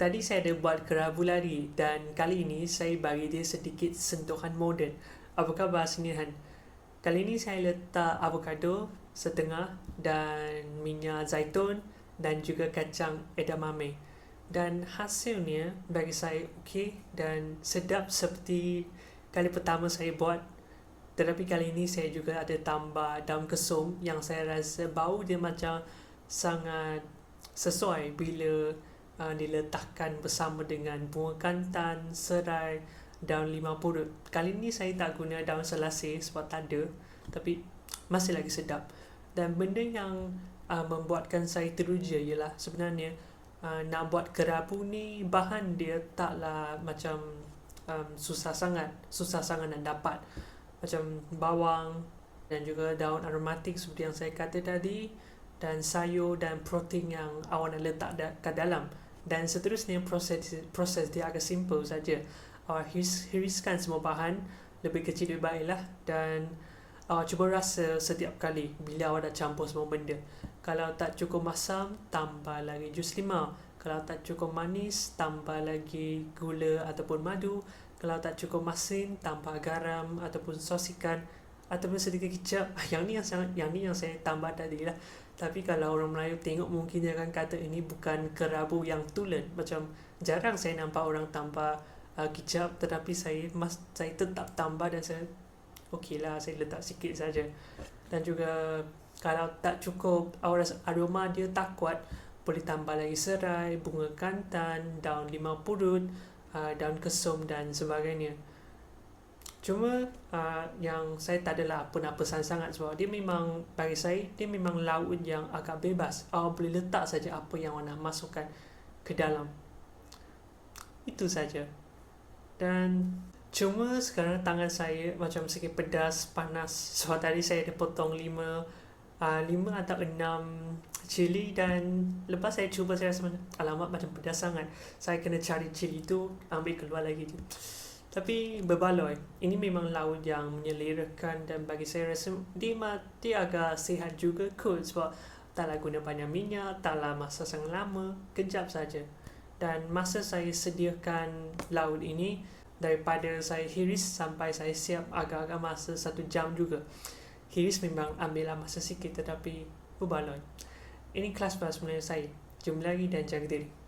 tadi saya ada buat kerabu lari dan kali ini saya bagi dia sedikit sentuhan moden. Apa khabar sinihan? Kali ini saya letak avocado setengah dan minyak zaitun dan juga kacang edamame. Dan hasilnya bagi saya okey dan sedap seperti kali pertama saya buat. Tetapi kali ini saya juga ada tambah daun kesum yang saya rasa bau dia macam sangat sesuai bila uh, diletakkan bersama dengan bunga kantan, serai, daun lima purut. Kali ni saya tak guna daun selasih sebab tak ada. Tapi masih lagi sedap. Dan benda yang uh, membuatkan saya teruja ialah sebenarnya uh, nak buat kerabu ni bahan dia taklah macam um, susah sangat. Susah sangat nak dapat. Macam bawang dan juga daun aromatik seperti yang saya kata tadi dan sayur dan protein yang awak nak letak ke dalam dan seterusnya proses proses dia agak simple saja. Awak hiris, hiriskan semua bahan lebih kecil lebih baiklah dan awak cuba rasa setiap kali bila awak dah campur semua benda. Kalau tak cukup masam, tambah lagi jus limau. Kalau tak cukup manis, tambah lagi gula ataupun madu. Kalau tak cukup masin, tambah garam ataupun sos ikan ataupun sedikit kicap. Yang ni yang sangat yang ni yang saya tambah tadi lah. Tapi kalau orang Melayu tengok mungkin dia akan kata ini bukan kerabu yang tulen. Macam jarang saya nampak orang tambah uh, kicap tetapi saya mas, saya tetap tambah dan saya okey lah saya letak sikit saja. Dan juga kalau tak cukup aroma dia tak kuat boleh tambah lagi serai, bunga kantan, daun limau purut, uh, daun kesum dan sebagainya. Cuma uh, yang saya tak adalah apa nak pesan sangat sebab dia memang bagi saya dia memang laut yang agak bebas. Awak boleh letak saja apa yang awak nak masukkan ke dalam. Itu saja. Dan cuma sekarang tangan saya macam sikit pedas, panas. Sebab tadi saya ada potong lima uh, lima atau enam cili dan lepas saya cuba saya rasa alamat macam pedas sangat. Saya kena cari cili tu ambil keluar lagi tu. Tapi berbaloi. Ini memang laut yang menyelerakan dan bagi saya rasa dia, dia agak sihat juga kot sebab taklah guna banyak minyak, taklah masa sangat lama, kejap saja. Dan masa saya sediakan laut ini, daripada saya hiris sampai saya siap agak-agak masa satu jam juga. Hiris memang ambillah masa sikit tetapi berbaloi. Ini kelas sebenarnya saya. Jumpa lagi dan jaga diri.